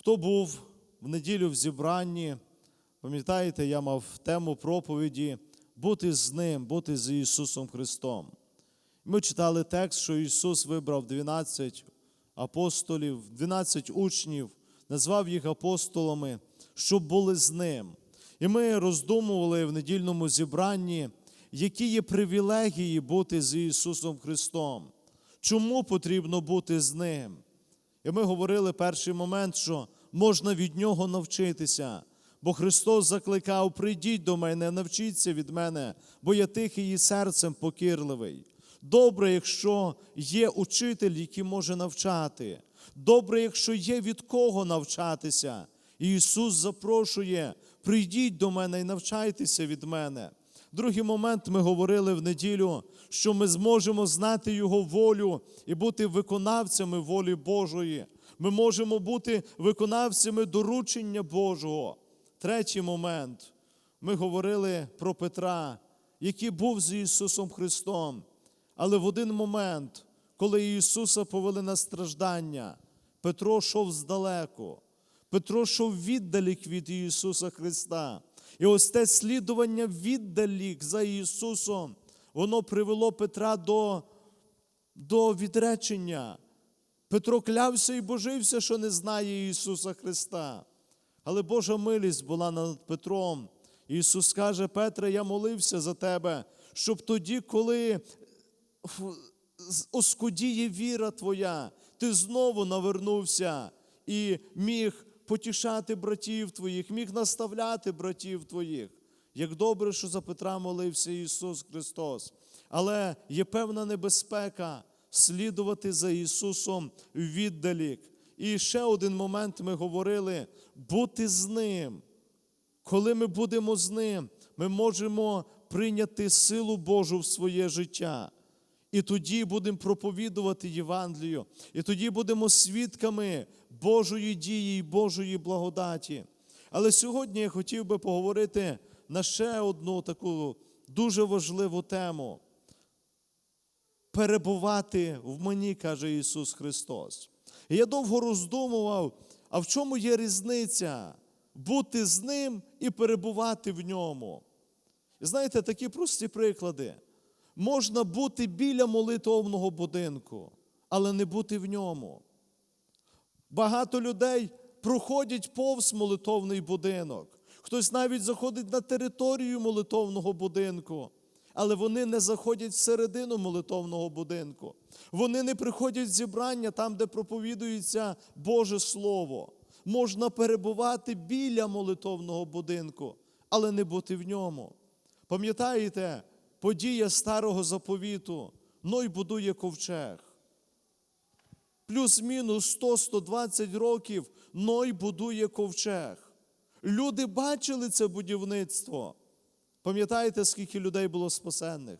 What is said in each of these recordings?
Хто був в неділю в зібранні, пам'ятаєте, я мав тему проповіді бути з Ним, бути з Ісусом Христом. Ми читали текст, що Ісус вибрав 12 апостолів, 12 учнів, назвав їх апостолами, щоб були з Ним. І ми роздумували в недільному зібранні, які є привілегії бути з Ісусом Христом. Чому потрібно бути з Ним? І ми говорили перший момент, що можна від Нього навчитися. Бо Христос закликав: прийдіть до мене, навчіться від мене, бо я тихий і серцем покірливий. Добре, якщо є учитель, який може навчати. Добре, якщо є від кого навчатися. І Ісус запрошує: прийдіть до мене і навчайтеся від мене. Другий момент ми говорили в неділю, що ми зможемо знати Його волю і бути виконавцями волі Божої. Ми можемо бути виконавцями доручення Божого. Третій момент. Ми говорили про Петра, який був з Ісусом Христом. Але в один момент, коли Ісуса повели на страждання, Петро йшов здалеку. Петро йшов віддалік від Ісуса Христа. І ось те слідування віддалік за Ісусом, воно привело Петра до, до відречення. Петро клявся і божився, що не знає Ісуса Христа. Але Божа милість була над Петром. Ісус каже, Петре, я молився за тебе, щоб тоді, коли оскудіє віра твоя, ти знову навернувся і міг потішати братів твоїх, міг наставляти братів твоїх. Як добре, що за Петра молився Ісус Христос. Але є певна небезпека слідувати за Ісусом віддалік. І ще один момент ми говорили: бути з Ним. Коли ми будемо з Ним, ми можемо прийняти силу Божу в своє життя. І тоді будемо проповідувати Євангелію, і тоді будемо свідками Божої дії і Божої благодаті. Але сьогодні я хотів би поговорити на ще одну таку дуже важливу тему. Перебувати в мені, каже Ісус Христос. І я довго роздумував, а в чому є різниця бути з Ним і перебувати в ньому. І знаєте, такі прості приклади. Можна бути біля молитовного будинку, але не бути в ньому. Багато людей проходять повз молитовний будинок. Хтось навіть заходить на територію молитовного будинку, але вони не заходять всередину молитовного будинку. Вони не приходять в зібрання там, де проповідується Боже Слово. Можна перебувати біля молитовного будинку, але не бути в ньому. Пам'ятаєте, подія старого заповіту, Ной будує ковчег. Плюс-мінус 100-120 років Ной будує ковчег. Люди бачили це будівництво. Пам'ятаєте, скільки людей було спасенних?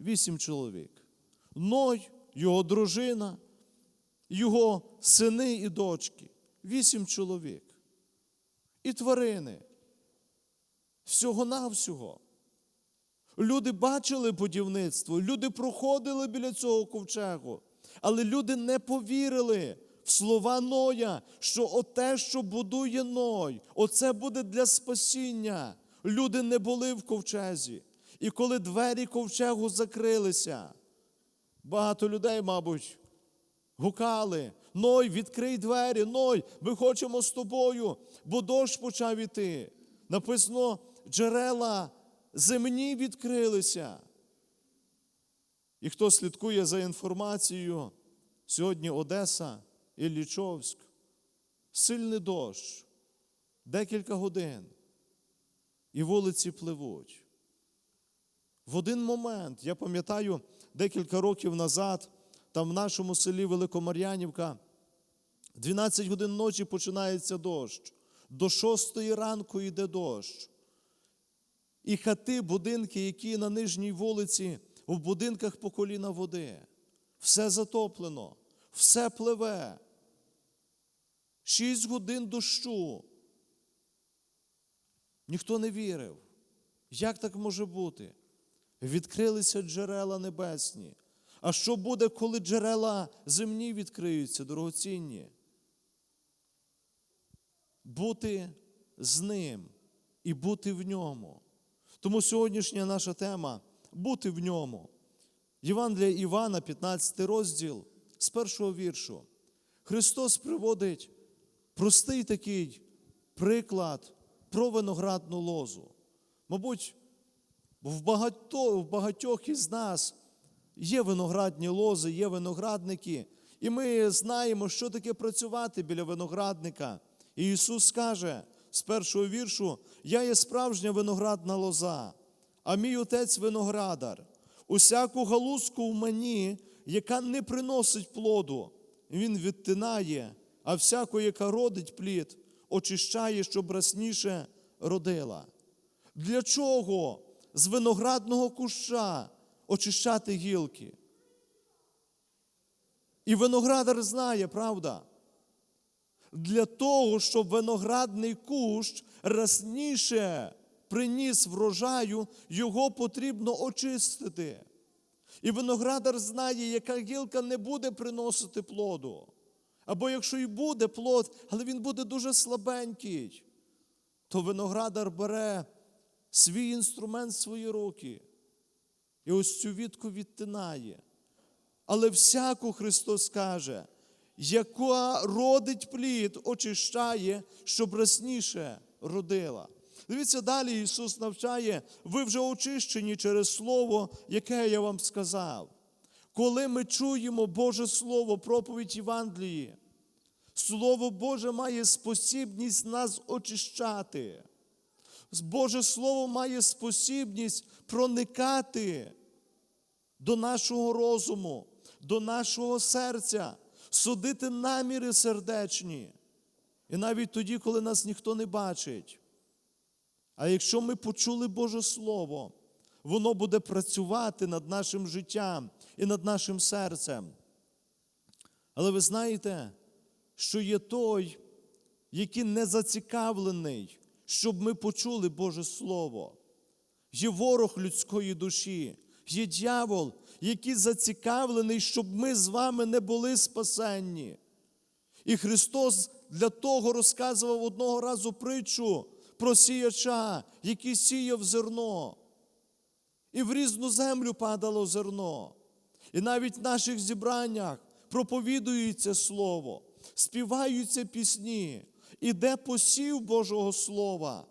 Вісім чоловік. Ной, його дружина, його сини і дочки. Вісім чоловік. І тварини. Всього-навсього. Люди бачили будівництво, люди проходили біля цього ковчегу, але люди не повірили в слова Ноя, що оте, що будує Ной, оце буде для спасіння. Люди не були в ковчезі. І коли двері ковчегу закрилися, багато людей, мабуть, гукали: Ной, відкрий двері, Ной, ми хочемо з тобою, бо дощ почав іти. Написано, джерела земні відкрилися. І хто слідкує за інформацією, сьогодні Одеса Іллічовськ, сильний дощ, декілька годин, і вулиці пливуть. В один момент, я пам'ятаю, декілька років назад, там в нашому селі Великомар'янівка, 12 годин ночі починається дощ. До 6 ранку йде дощ. І хати, будинки, які на нижній вулиці, в будинках по коліна води. Все затоплено, все пливе. Шість годин дощу. Ніхто не вірив. Як так може бути? Відкрилися джерела небесні. А що буде, коли джерела земні відкриються, дорогоцінні? бути з ним і бути в ньому. Тому сьогоднішня наша тема бути в ньому. Євангелія Івана, 15 розділ, з першого віршу. Христос приводить простий такий приклад про виноградну лозу. Мабуть, в багатьох із нас є виноградні лози, є виноградники, і ми знаємо, що таке працювати біля виноградника. І Ісус каже з першого віршу: Я є справжня виноградна лоза, а мій отець виноградар. Усяку галузку в мені, яка не приносить плоду, він відтинає, а всяку, яка родить плід, очищає, щоб рясніше родила. Для чого з виноградного куща очищати гілки? І виноградар знає, правда? Для того, щоб виноградний кущ рясніше приніс врожаю, його потрібно очистити. І виноградар знає, яка гілка не буде приносити плоду. Або якщо і буде плод, але він буде дуже слабенький, то виноградар бере свій інструмент в свої руки і ось цю вітку відтинає. Але всяку Христос каже, яка родить плід, очищає, щоб рясніше родила. Дивіться, далі Ісус навчає, ви вже очищені через Слово, яке я вам сказав. Коли ми чуємо Боже Слово, проповідь Євангелії, Слово Боже має спосібність нас очищати. Боже Слово має спосібність проникати до нашого розуму, до нашого серця, судити наміри сердечні. І навіть тоді, коли нас ніхто не бачить. А якщо ми почули Боже Слово, воно буде працювати над нашим життям і над нашим серцем. Але ви знаєте, що є той, який не зацікавлений, щоб ми почули Боже Слово. Є ворог людської душі, є дьявол, який зацікавлений, щоб ми з вами не були спасенні. І Христос для того розказував одного разу притчу про сіяча, який сіяв зерно. І в різну землю падало зерно. І навіть в наших зібраннях проповідується Слово, співаються пісні, іде посів Божого Слова.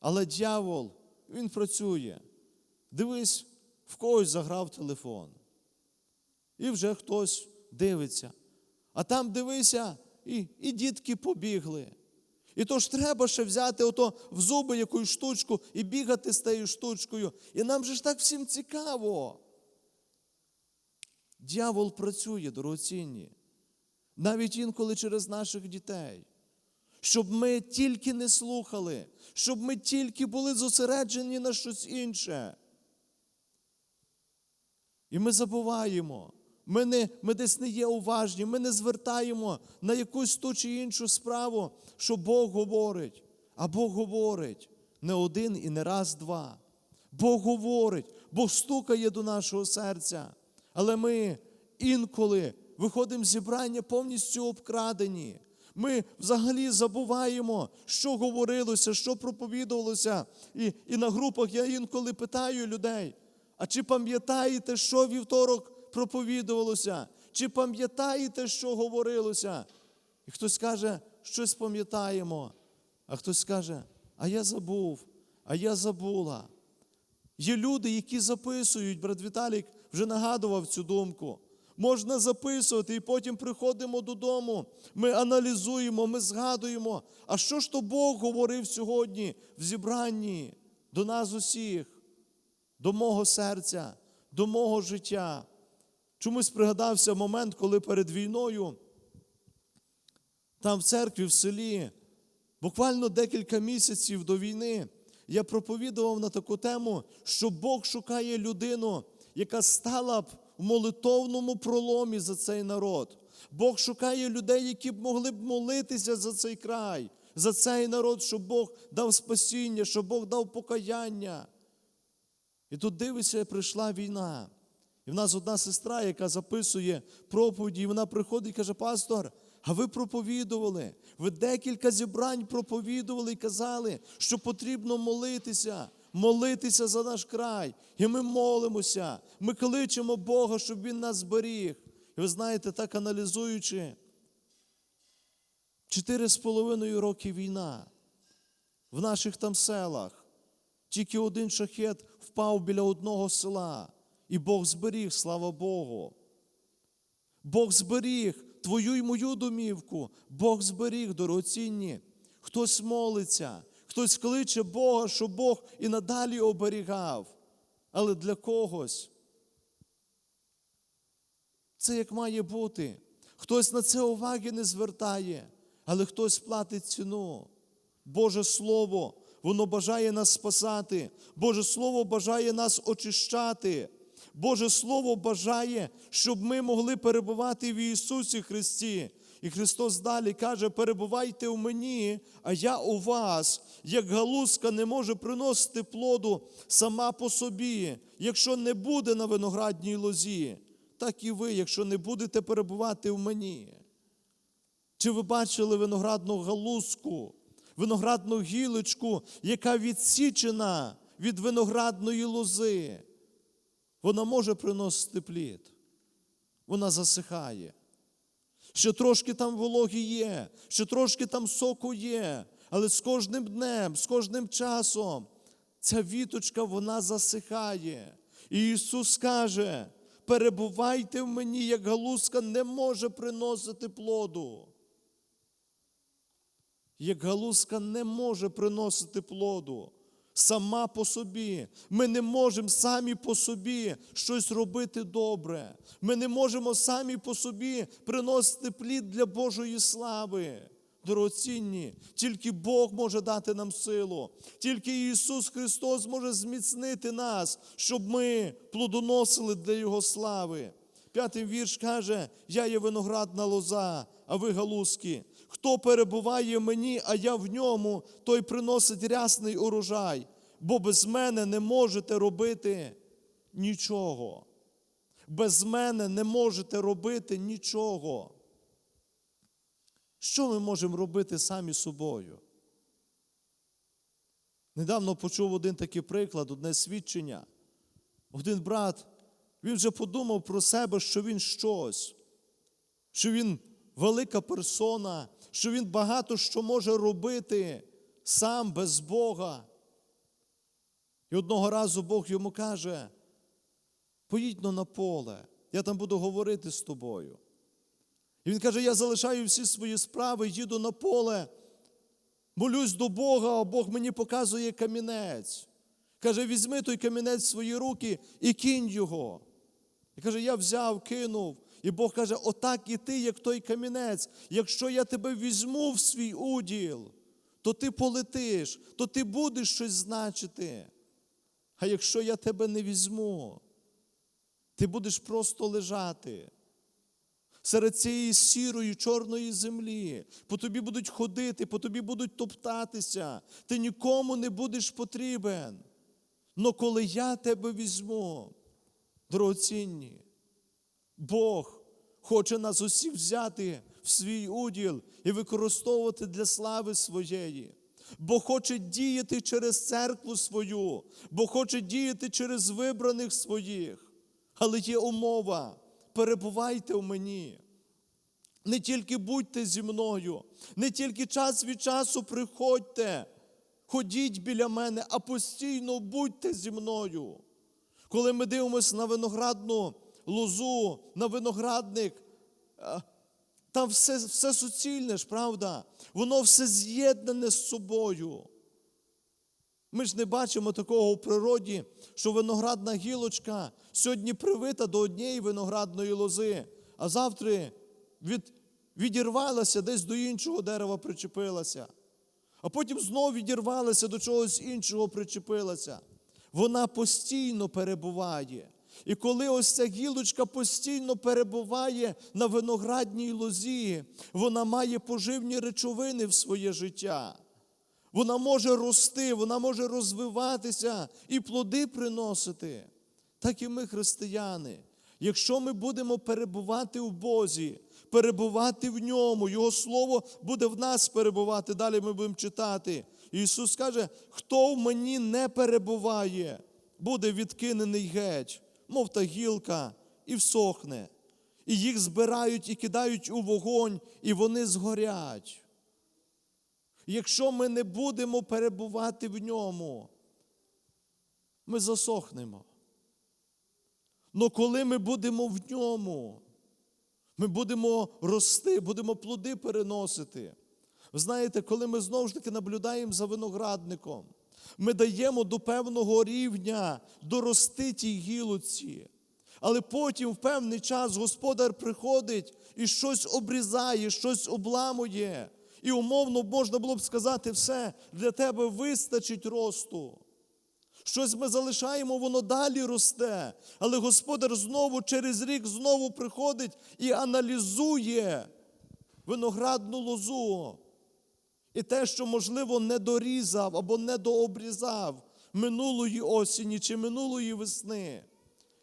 Але дьявол, він працює. Дивись, в когось заграв телефон. І вже хтось дивиться. А там дивися, і, і дітки побігли. І то ж треба ще взяти ото в зуби якусь штучку і бігати з тією штучкою. І нам же ж так всім цікаво. Дьявол працює, дорогоцінні, навіть інколи через наших дітей, щоб ми тільки не слухали, щоб ми тільки були зосереджені на щось інше. І ми забуваємо, ми не, ми десь не є уважні, ми не звертаємо на якусь ту чи іншу справу, що Бог говорить. А Бог говорить не один і не раз, два. Бог говорить, Бог стукає до нашого серця. Але ми інколи виходимо з зібрання повністю обкрадені. Ми взагалі забуваємо, що говорилося, що проповідувалося. І, і на групах я інколи питаю людей: а чи пам'ятаєте, що вівторок проповідувалося? Чи пам'ятаєте, що говорилося? І хтось каже, щось пам'ятаємо, а хтось каже, а я забув, а я забула. Є люди, які записують, брат Віталік вже нагадував цю думку. Можна записувати, і потім приходимо додому, ми аналізуємо, ми згадуємо, а що ж то Бог говорив сьогодні в зібранні до нас усіх, до мого серця, до мого життя. Чомусь пригадався момент, коли перед війною, там в церкві, в селі, буквально декілька місяців до війни, я проповідував на таку тему, що Бог шукає людину, яка стала б в молитовному проломі за цей народ. Бог шукає людей, які б могли б молитися за цей край, за цей народ, щоб Бог дав спасіння, щоб Бог дав покаяння. І тут дивися, прийшла війна. І в нас одна сестра, яка записує проповіді, і вона приходить і каже: Пастор, А ви проповідували, ви декілька зібрань проповідували і казали, що потрібно молитися, молитися за наш край. І ми молимося, ми кличемо Бога, щоб Він нас зберіг. І ви знаєте, так аналізуючи, чотири з половиною роки війна в наших там селах. Тільки один шахет впав біля одного села, і Бог зберіг, слава Богу. Бог зберіг твою й мою домівку, Бог зберіг дорогоцінні. Хтось молиться, хтось кличе Бога, щоб Бог і надалі оберігав. Але для когось це як має бути. Хтось на це уваги не звертає, але хтось платить ціну. Боже Слово, воно бажає нас спасати. Боже Слово бажає нас очищати. Боже Слово бажає, щоб ми могли перебувати в Ісусі Христі. І Христос далі каже: перебувайте в мені, а я у вас, як галузка не може приносити плоду сама по собі, якщо не буде на виноградній лозі, так і ви, якщо не будете перебувати в мені. Чи ви бачили виноградну галузку, виноградну гілочку, яка відсічена від виноградної лози? Вона може приносити плід, вона засихає. Що трошки там вологі є, що трошки там соку є, але з кожним днем, з кожним часом ця віточка вона засихає. І Ісус каже: перебувайте в мені, як галузка не може приносити плоду. Як галузка не може приносити плоду сама по собі. Ми не можемо самі по собі щось робити добре. Ми не можемо самі по собі приносити плід для Божої слави. Дорогоцінні, тільки Бог може дати нам силу, тільки Ісус Христос може зміцнити нас, щоб ми плодоносили для Його слави. П'ятий вірш каже: Я є виноградна лоза, а ви галузки. Хто перебуває в мені, а я в ньому, той приносить рясний урожай, бо без мене не можете робити нічого. Без мене не можете робити нічого. Що ми можемо робити самі собою? Недавно почув один такий приклад, одне свідчення. Один брат, він вже подумав про себе, що він щось, що він велика персона, що він багато що може робити сам без Бога. І одного разу Бог йому каже: поїдь но на поле, я там буду говорити з тобою. І він каже: Я залишаю всі свої справи, їду на поле, молюсь до Бога, а Бог мені показує камінець. Каже, візьми той камінець в свої руки і кинь його. І каже, я взяв, кинув. І Бог каже: отак і ти, як той камінець. Якщо я тебе візьму в свій уділ, то ти полетиш, то ти будеш щось значити. А якщо я тебе не візьму, ти будеш просто лежати. Серед цієї сірої, чорної землі, по тобі будуть ходити, по тобі будуть топтатися, ти нікому не будеш потрібен. Но коли я тебе візьму, дорогоцінні, Бог хоче нас усіх взяти в свій уділ і використовувати для слави своєї. Бо хоче діяти через церкву свою, бо хоче діяти через вибраних своїх. Але є умова. Перебувайте в мені. Не тільки будьте зі мною, не тільки час від часу приходьте, ходіть біля мене, а постійно будьте зі мною. Коли ми дивимося на виноградну лозу, на виноградник, е, там все все суцільне ж, правда? Воно все з'єднане з собою. Ми ж не бачимо такого в природі, що виноградна гілочка сьогодні привита до однієї виноградної лози, а завтра від, відірвалася десь до іншого дерева причепилася, а потім знову відірвалася до чогось іншого причепилася. Вона постійно перебуває. І коли ось ця гілочка постійно перебуває на виноградній лозі, вона має поживні речовини в своє життя. Вона може рости, вона може розвиватися і плоди приносити. Так і ми, християни. Якщо ми будемо перебувати в Бозі, перебувати в ньому. Його слово буде в нас перебувати. Далі ми будемо читати. Ісус каже: хто в мені не перебуває, буде відкинений геть, мов та гілка, і всохне. І їх збирають і кидають у вогонь, і вони згорять. Якщо ми не будемо перебувати в ньому, ми засохнемо. Но коли ми будемо в ньому, ми будемо рости, будемо плоди переносити. Ви знаєте, коли ми знову ж таки наблюдаємо за виноградником, ми даємо до певного рівня дорости тій гілоці. Але потім в певний час господар приходить і щось обрізає, щось обламує. І умовно можна було б сказати, все, для тебе вистачить росту. Щось ми залишаємо, воно далі росте. Але господар знову через рік знову приходить і аналізує виноградну лозу. І те, що, можливо, не дорізав або не дообрізав минулої осені чи минулої весни,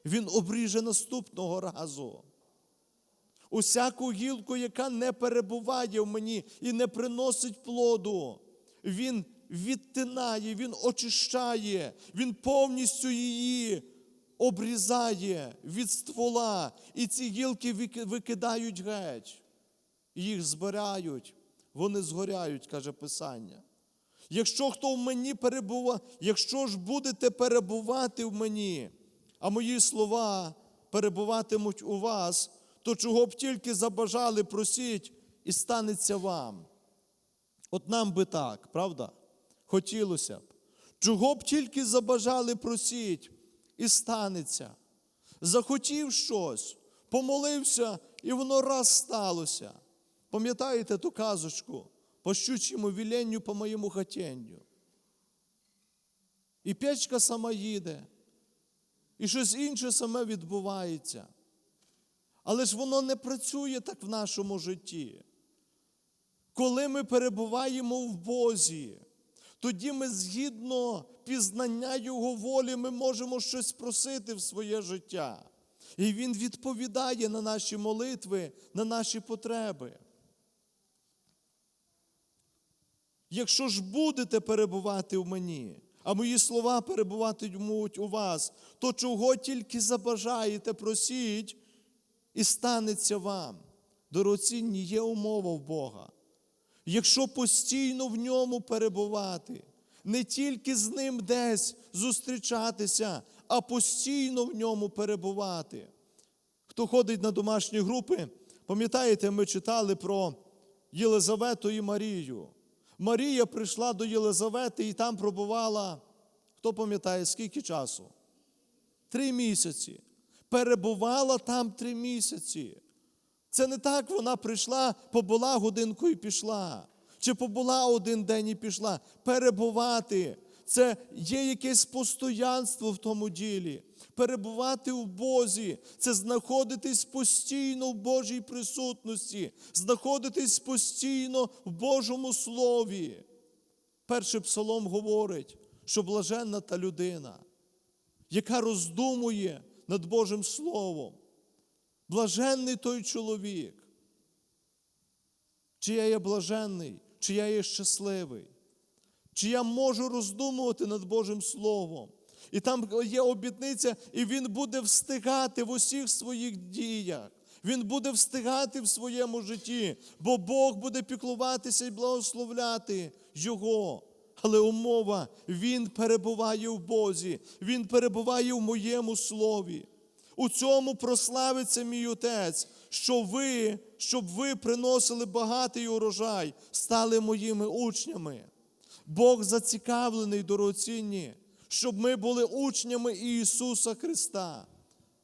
він обріже наступного разу. Усяку гілку, яка не перебуває в мені і не приносить плоду, він відтинає, він очищає, він повністю її обрізає від ствола. І ці гілки викидають геть. Їх збирають, вони згоряють, каже Писання. Якщо хто в мені перебуває, якщо ж будете перебувати в мені, а мої слова перебуватимуть у вас, то чого б тільки забажали, просіть, і станеться вам. От нам би так, правда? Хотілося б. Чого б тільки забажали, просіть, і станеться. Захотів щось, помолився, і воно раз сталося. Пам'ятаєте ту казочку? По щучому віленню, по моєму хотінню. І печка сама їде, і щось інше саме відбувається. Але ж воно не працює так в нашому житті. Коли ми перебуваємо в Бозі, тоді ми згідно пізнання Його волі, ми можемо щось просити в своє життя. І Він відповідає на наші молитви, на наші потреби. Якщо ж будете перебувати в мені, а мої слова перебуватимуть у вас, то чого тільки забажаєте, просіть, і станеться вам. Дорогоцінні є умова в Бога. Якщо постійно в ньому перебувати, не тільки з ним десь зустрічатися, а постійно в ньому перебувати. Хто ходить на домашні групи, пам'ятаєте, ми читали про Єлизавету і Марію. Марія прийшла до Єлизавети і там пробувала, хто пам'ятає, скільки часу? Три місяці. Перебувала там три місяці. Це не так вона прийшла, побула годинку і пішла. Чи побула один день і пішла. Перебувати. Це є якесь постоянство в тому ділі. Перебувати в Бозі це знаходитись постійно в Божій присутності, знаходитись постійно в Божому Слові. Перший псалом говорить, що блаженна та людина, яка роздумує над Божим Словом. Блаженний той чоловік. Чи я є блаженний, чи я є щасливий, чи я можу роздумувати над Божим Словом. І там є обітниця, і він буде встигати в усіх своїх діях. Він буде встигати в своєму житті, бо Бог буде піклуватися і благословляти Його. Але умова, Він перебуває в Бозі, Він перебуває в моєму слові. У цьому прославиться мій Отець, що ви, щоб ви приносили багатий урожай, стали моїми учнями. Бог зацікавлений дорогоцінні, щоб ми були учнями Ісуса Христа.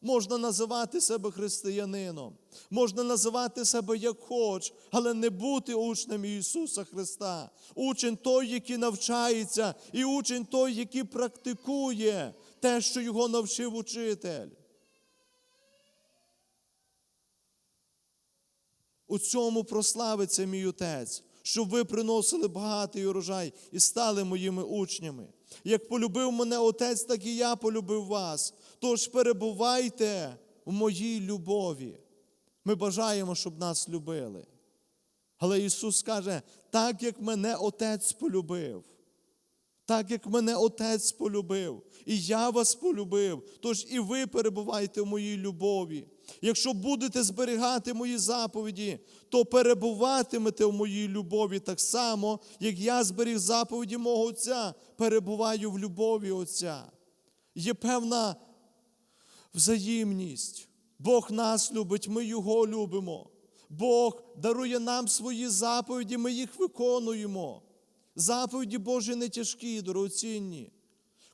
Можна називати себе християнином, можна називати себе як хоч, але не бути учнем Ісуса Христа. Учень той, який навчається, і учень той, який практикує те, що його навчив учитель. У цьому прославиться мій Отець, щоб ви приносили багатий урожай і стали моїми учнями. Як полюбив мене Отець, так і я полюбив вас. Тож перебувайте в моїй любові. Ми бажаємо, щоб нас любили. Але Ісус каже, так як мене Отець полюбив, так як мене Отець полюбив, і я вас полюбив, тож і ви перебувайте в моїй любові. Якщо будете зберігати мої заповіді, то перебуватимете в моїй любові так само, як я зберіг заповіді мого Отця, перебуваю в любові Отця. Є певна взаємність. Бог нас любить, ми Його любимо. Бог дарує нам свої заповіді, ми їх виконуємо. Заповіді Божі не тяжкі, дорогоцінні.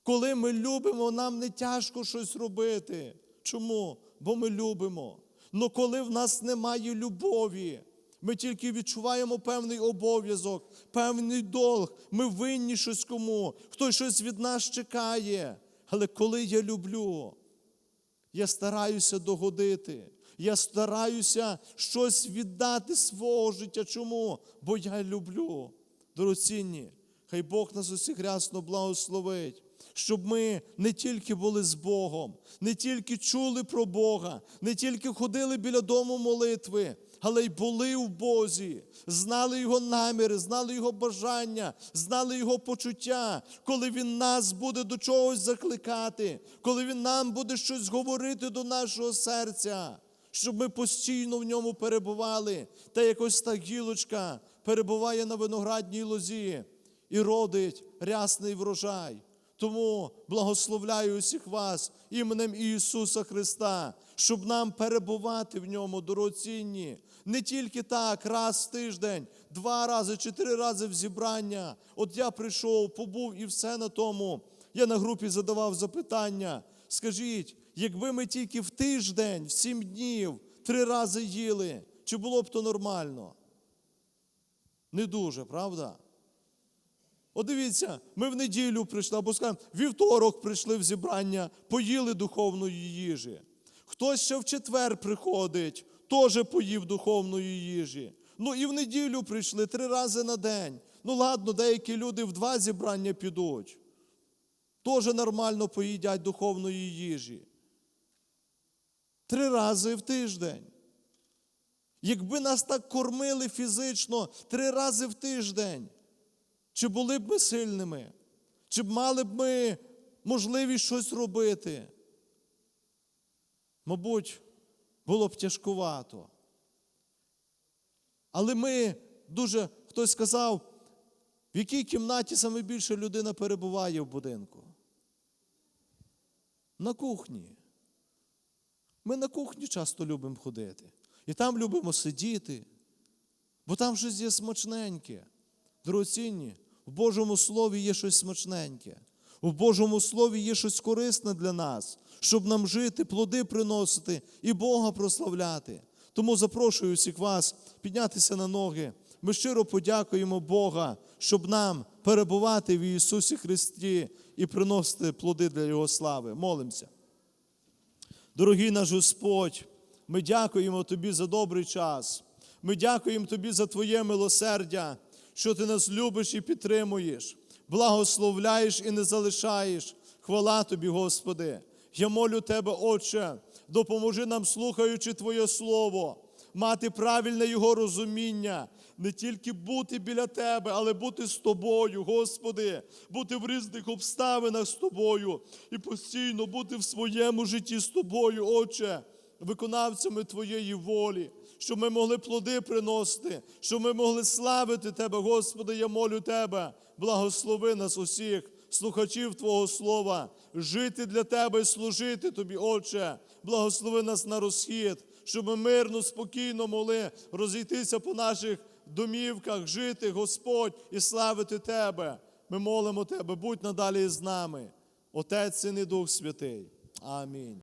Коли ми любимо, нам не тяжко щось робити. Чому? Бо ми любимо. Но коли в нас немає любові, ми тільки відчуваємо певний обов'язок, певний долг, ми винні щось кому, хтось щось від нас чекає. Але коли я люблю, я стараюся догодити. Я стараюся щось віддати свого життя. Чому? Бо я люблю. Дорогоцінні, хай Бог нас усіх рясно благословить, щоб ми не тільки були з Богом, не тільки чули про Бога, не тільки ходили біля дому молитви, але й були в Бозі, знали Його наміри, знали Його бажання, знали Його почуття, коли Він нас буде до чогось закликати, коли Він нам буде щось говорити до нашого серця, щоб ми постійно в ньому перебували, та якось та гілочка перебуває на виноградній лозі і родить рясний врожай. Тому благословляю усіх вас іменем Ісуса Христа, щоб нам перебувати в ньому дорогоцінні. Не тільки так, раз в тиждень, два рази чи три рази в зібрання. От я прийшов, побув і все на тому. Я на групі задавав запитання. Скажіть, якби ми тільки в тиждень, в сім днів, три рази їли, чи було б то нормально? Не дуже, правда? От дивіться, ми в неділю прийшли, або скажемо, вівторок прийшли в зібрання, поїли духовної їжі. Хтось ще в четвер приходить, теж поїв духовної їжі. Ну і в неділю прийшли три рази на день. Ну ладно, деякі люди в два зібрання підуть. Теж нормально поїдять духовної їжі. Три рази в тиждень. Якби нас так кормили фізично три рази в тиждень, чи були б ми сильними? Чи б мали б ми можливість щось робити? Мабуть, було б тяжкувато. Але ми дуже, хтось сказав, в якій кімнаті саме більше людина перебуває в будинку? На кухні. Ми на кухні часто любимо ходити. І там любимо сидіти, бо там щось є смачненьке. Дорогоцінні, в Божому Слові є щось смачненьке. В Божому Слові є щось корисне для нас, щоб нам жити, плоди приносити і Бога прославляти. Тому запрошую всіх вас піднятися на ноги. Ми щиро подякуємо Бога, щоб нам перебувати в Ісусі Христі і приносити плоди для Його слави. Молимося. Дорогий наш Господь, ми дякуємо Тобі за добрий час. Ми дякуємо Тобі за Твоє милосердя, що Ти нас любиш і підтримуєш, благословляєш і не залишаєш. Хвала Тобі, Господи. Я молю Тебе, Отче, допоможи нам, слухаючи Твоє Слово, мати правильне Його розуміння, не тільки бути біля Тебе, але бути з Тобою, Господи, бути в різних обставинах з Тобою і постійно бути в своєму житті з Тобою, Отче, виконавцями Твоєї волі, щоб ми могли плоди приносити, щоб ми могли славити Тебе, Господи, я молю Тебе, благослови нас усіх, слухачів Твого Слова, жити для Тебе і служити Тобі, Отче, благослови нас на розхід, щоб ми мирно, спокійно могли розійтися по наших домівках, жити, Господь, і славити Тебе. Ми молимо Тебе, будь надалі з нами. Отець Син і Дух Святий. Амінь.